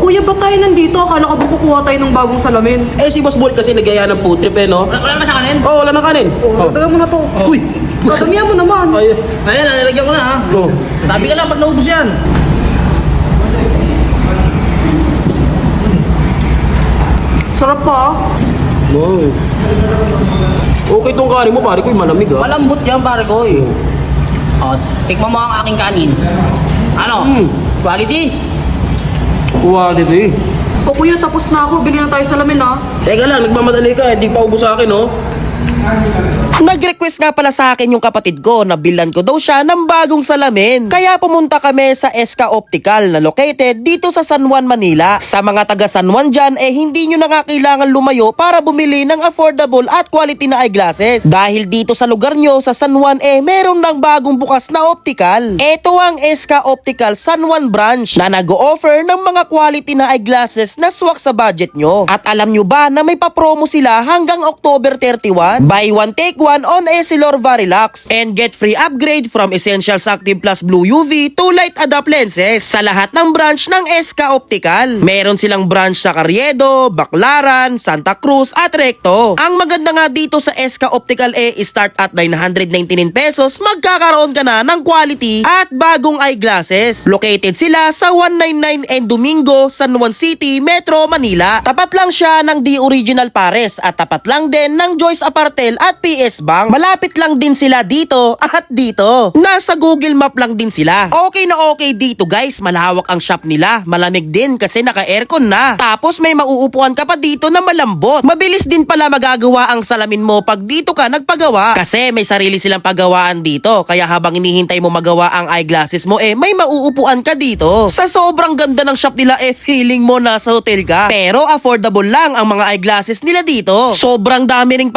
kuya, ba't tayo nandito? Akala ko ba kukuha tayo ng bagong salamin? Eh, si Boss Bolt kasi nagaya ng food trip eh, no? Wala, wala naman siya kanin. Oo, wala na kanin. Oh, dagdagan mo na to. Uy! Dadamihan mo naman. Ay, ayan, nalagyan ko na ha. Oh. Sabi ka lang, pag naubos yan. Sarap pa. Wow. Okay tong kanin mo, pare ko, yung malamig ah. Malambot yan, pare ko eh. O, tikman mo ang aking kanin. Ano? Mm. Quality? Quality. O kuya, tapos na ako. Bili na tayo salamin ha. Teka lang, nagmamadali ka, hindi pa ubos sa akin, oh. Nag-request nga pala sa akin yung kapatid ko na bilan ko daw siya ng bagong salamin. Kaya pumunta kami sa SK Optical na located dito sa San Juan, Manila. Sa mga taga San Juan dyan, eh hindi nyo na nga kailangan lumayo para bumili ng affordable at quality na eyeglasses. Dahil dito sa lugar nyo sa San Juan, eh meron ng bagong bukas na optical. Ito ang SK Optical San Juan branch na nag-o-offer ng mga quality na eyeglasses na swak sa budget nyo. At alam nyo ba na may papromo sila hanggang October 31? Buy one take one on Essilor Varilax and get free upgrade from Essentials Active Plus Blue UV to Light Adapt lenses sa lahat ng branch ng SK Optical. Meron silang branch sa Carriedo, Baclaran, Santa Cruz at Recto. Ang maganda nga dito sa SK Optical eh start at 999 pesos magkakaroon ka na ng quality at bagong eyeglasses. Located sila sa 199 and Domingo, San Juan City, Metro Manila. Tapat lang siya ng The Original Pares at tapat lang din ng Joyce Apartel at PS Bank. Malapit lang din sila dito at dito. Nasa Google Map lang din sila. Okay na okay dito guys, malawak ang shop nila. Malamig din kasi naka-aircon na. Tapos may mauupuan ka pa dito na malambot. Mabilis din pala magagawa ang salamin mo pag dito ka nagpagawa. Kasi may sarili silang pagawaan dito. Kaya habang inihintay mo magawa ang eyeglasses mo eh may mauupuan ka dito. Sa sobrang ganda ng shop nila eh feeling mo nasa hotel ka. Pero affordable lang ang mga eyeglasses nila dito. Sobrang dami ring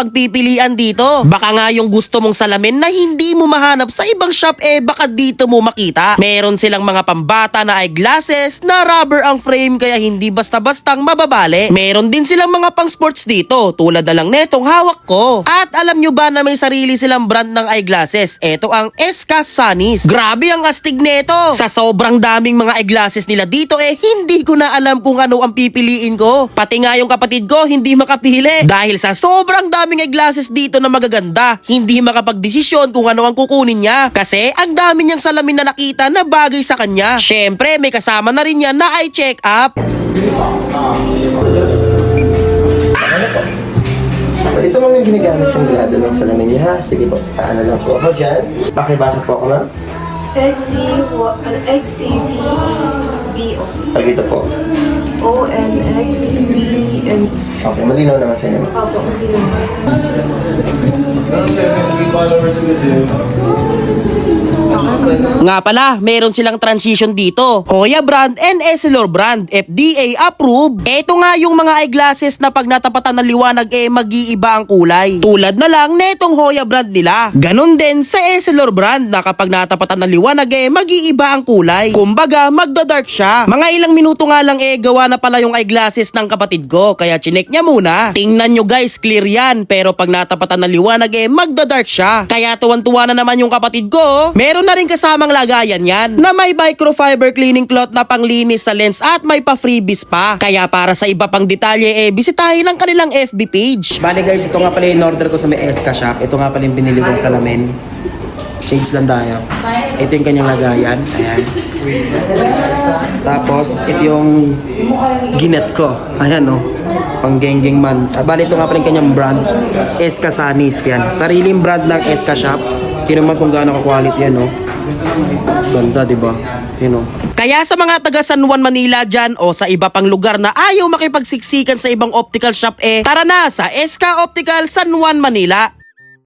pagpipilian dito. Baka nga yung gusto mong salamin na hindi mo mahanap sa ibang shop eh baka dito mo makita. Meron silang mga pambata na eyeglasses na rubber ang frame kaya hindi basta-bastang mababali. Meron din silang mga pang sports dito tulad na lang netong hawak ko. At alam nyo ba na may sarili silang brand ng eyeglasses? Ito ang SK Sunnies. Grabe ang astig nito. Sa sobrang daming mga eyeglasses nila dito eh hindi ko na alam kung ano ang pipiliin ko. Pati nga yung kapatid ko hindi makapili. Dahil sa sobrang daming eyeglasses dito na magaganda, hindi makapagdesisyon kung ano ang kukunin niya. Kasi ang dami niyang salamin na nakita na bagay sa kanya. Syempre may kasama na rin yan na eye check up. Ito mga yung ginagamit yung grado ng salamin niya ha. Sige po, paano lang po ako dyan. Pakibasa po ako ma'am. X-C-B-E-B-O Pag ito po. O-N-X-B-N Okay, malinaw naman sa inyo. Opo, Nga pala, meron silang transition dito. Hoya brand and Essilor brand, FDA approved. Ito nga yung mga eyeglasses na pag natapatan ng liwanag eh mag-iiba ang kulay. Tulad na lang netong Hoya brand nila. Ganon din sa Essilor brand na kapag natapatan ng liwanag eh mag-iiba ang kulay. Kumbaga, magda-dark siya. Mga ilang minuto nga lang eh gawa na pala yung eyeglasses ng kapatid ko kaya chinek niya muna. Tingnan nyo guys, clear yan. Pero pag natapatan ng liwanag eh magda-dark siya. Kaya tuwan-tuwa na naman yung kapatid ko. Meron na rin kasamang lagayan yan na may microfiber cleaning cloth na panglinis sa lens at may pa freebies pa. Kaya para sa iba pang detalye eh bisitahin ang kanilang FB page. Bale guys, ito nga pala yung order ko sa may SK shop. Ito nga pala yung binili kong salamin. Shades lang tayo. Ito yung kanyang lagayan. Ayan. Tapos, ito yung ginet ko. Ayan, no. Pang genggeng man. Ah, bale, ito nga pala yung kanyang brand. SK Sanis. Yan. Sariling brand ng SK shop. Kinuman kung gaano ka-quality yan, no. Ganda, di ba? Yun, no. Kaya sa mga taga San Juan, Manila dyan o sa iba pang lugar na ayaw makipagsiksikan sa ibang optical shop eh, tara na sa SK Optical San Juan, Manila.